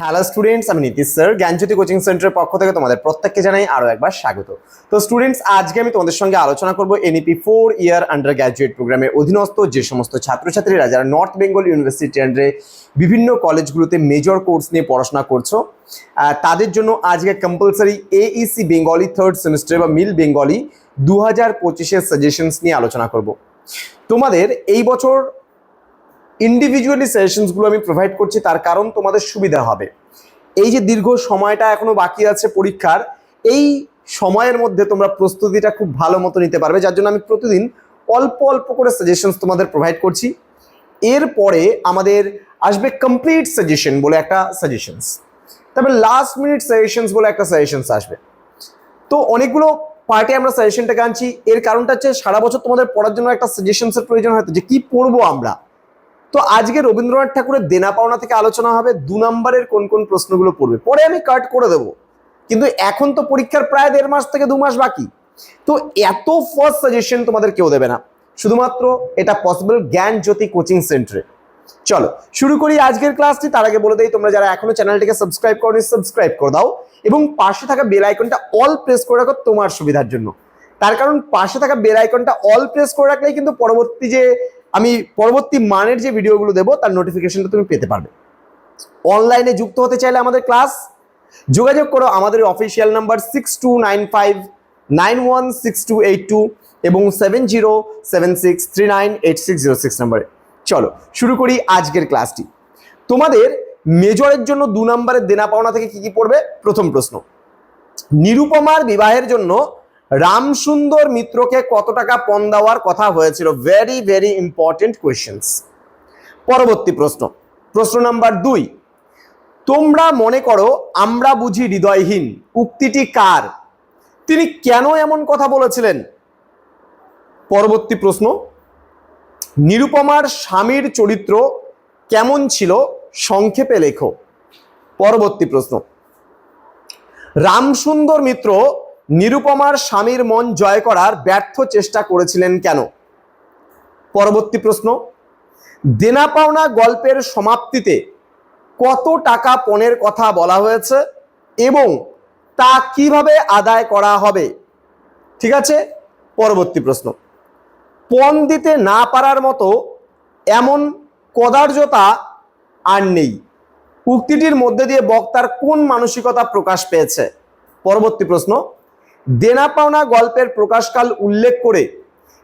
Hello students, আমি Nitish sir. জ্ঞানজ্যোতি coaching সেন্টারের পক্ষ থেকে তোমাদের প্রত্যেককে জানাই আরও একবার স্বাগত। তো স্টুডেন্টস, আজকে আমি তোমাদের সঙ্গে আলোচনা করব NEP four year undergraduate প্রোগ্রামের অধীনস্থ যে সমস্ত ছাত্রছাত্রীরা যারা নর্থ বেঙ্গল ইউনিভার্সিটি আন্ডারে বিভিন্ন কলেজগুলোতে মেজর কোর্স নিয়ে পড়াশোনা করছ তাদের জন্য আজকে compulsory AEC Bengali third semester বা মিল বেঙ্গলি দু হাজার পঁচিশের সাজেশনস নিয়ে আলোচনা করব। তোমাদের এই বছর ইন্ডিভিজুয়ালি সেশনসগুলো আমি প্রোভাইড করছি, তার কারণ তোমাদের সুবিধা হবে। এই যে দীর্ঘ সময়টা এখনও বাকি আছে পরীক্ষার, এই সময়ের মধ্যে তোমরা প্রস্তুতিটা খুব ভালো মতো নিতে পারবে, যার জন্য আমি প্রতিদিন অল্প অল্প করে সাজেশনস তোমাদের প্রোভাইড করছি। এরপরে আমাদের আসবে কমপ্লিট সাজেশন বলে একটা সাজেশনস তারপরে লাস্ট মিনিট সাজেশনস বলে একটা সাজেশনস আসবে। তো অনেকগুলো পার্টে আমরা সাজেশনটাকে আনছি, এর কারণটা হচ্ছে সারা বছর তোমাদের পড়ার জন্য একটা সাজেশনসের প্রয়োজন হয়তো যে কি পড়ব আমরা? তো আজকে রবীন্দ্রনাথ ঠাকুরের দেনা পাওনা থেকে আলোচনা হবে দু নম্বরের কোন কোন প্রশ্নগুলো পড়বে। পরে আমি কাট করে দেবো। কিন্তু এখন তো পরীক্ষার প্রায় দেড় মাস থেকে দু মাস বাকি। তো এত ফার্স্ট সাজেশন তোমাদের কেউ দেবে না। শুধুমাত্র এটা পসিবল জ্ঞান জ্যোতি কোচিং সেন্টারে চলো, শুরু করি আজকের ক্লাসটি তার আগে বলে দেই, তোমরা যারা এখনও চ্যানেলটিকে সাবস্ক্রাইব করনি সাবস্ক্রাইব করে দাও এবং পাশে থাকা বেল আইকনটা অল প্রেস করে রাখো তোমার সুবিধার জন্য। তার কারণ পাশে থাকা বেল আইকনটা অল প্রেস করে রাখলেই কিন্তু পরবর্তী যে আমি পরবর্তী মানের যে ভিডিওগুলো দেবো, তার নোটিফিকেশনটা তুমি পেতে পারবে। অনলাইনে যুক্ত হতে চাইলে আমাদের ক্লাস যোগাযোগ করো আমাদের official number six two nine five nine one six two eight two এবং seven zero seven six three nine eight six zero six নাম্বারে চলো, শুরু করি আজকের ক্লাসটি তোমাদের মেজরের জন্য দু নম্বরের দেনা পাওনা থেকে কি কি পড়বে? প্রথম প্রশ্ন, নিরুপমার বিবাহের জন্য রামসুন্দর মিত্রকে কত টাকা পণ দেওয়ার কথা হয়েছিল? ভেরি ভেরি ইম্পর্টেন্ট কোয়েশ্চেন্স পরবর্তী প্রশ্ন। প্রশ্ন নাম্বার দুই। তোমরা মনে করো আমরা বুঝি হৃদয়হীন। উক্তিটি কার? তিনি কেন এমন কথা বলেছিলেন? পরবর্তী প্রশ্ন। নিরুপমার স্বামীর চরিত্র কেমন ছিল? সংক্ষেপে লেখো। পরবর্তী প্রশ্ন। রামসুন্দর মিত্র নিরুপমার স্বামীর মন জয় করার ব্যর্থ চেষ্টা করেছিলেন কেন? পরবর্তী প্রশ্ন দেনা পাওনা গল্পের সমাপ্তিতে কত টাকা পণের কথা বলা হয়েছে এবং তা কীভাবে আদায় করা হবে? ঠিক আছে? পরবর্তী প্রশ্ন, পণ দিতে না পারার মতো এমন কদার্যতা আর নেই। উক্তিটির মধ্যে দিয়ে বক্তার কোন মানসিকতা প্রকাশ পেয়েছে? পরবর্তী প্রশ্ন দেনা পাওনা গল্পের প্রকাশকাল উল্লেখ করে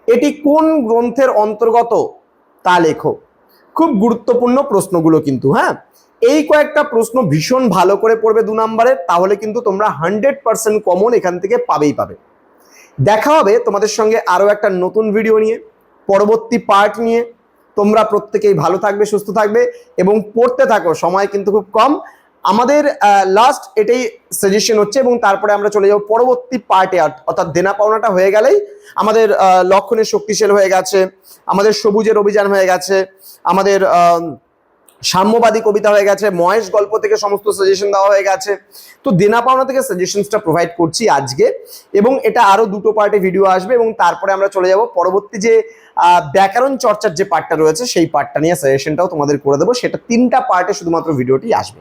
এটি কোন গ্রন্থের অন্তর্গত তা লেখো। খুব গুরুত্বপূর্ণ প্রশ্নগুলো কিন্তু হ্যাঁ? এই কয়েকটা প্রশ্ন ভীষণ ভালো করে পড়বে দু নম্বরে, তাহলে কিন্তু তোমরা হান্ড্রেড পার্সেন্ট কমন এখান থেকে পাবেই পাবে। দেখা হবে তোমাদের সঙ্গে আরও একটা নতুন ভিডিও নিয়ে, পরবর্তী পার্ট নিয়ে। তোমরা প্রত্যেকেই ভালো থাকবে, সুস্থ থাকবে এবং পড়তে থাকো, সময় কিন্তু খুব কম। আমাদের লাস্ট এটাই সাজেশন হচ্ছে এবং তারপরে আমরা চলে যাব পরবর্তী পার্টে অর্থাৎ দেনা পাওনাটা হয়ে গেলেই আমাদের লক্ষণের শক্তিশাল হয়ে গেছে, আমাদের সবুজের অভিযান হয়ে গেছে, আমাদের সাম্যবাদী কবিতা হয়ে গেছে, মহেশ গল্প থেকে সমস্ত সাজেশন দেওয়া হয়ে গেছে। তো দেনা পাওনা থেকে সাজেশনসটা প্রোভাইড করছি আজকে এবং এটা আরও দুটো পার্টে ভিডিও আসবে এবং তারপরে আমরা চলে যাব পরবর্তী যে ব্যাকরণ চর্চার যে পার্টটা রয়েছে সেই পার্টটা নিয়ে সাজেশনটাও তোমাদের করে দেবো। সেটা তিনটা পার্টে শুধুমাত্র ভিডিওটি আসবে।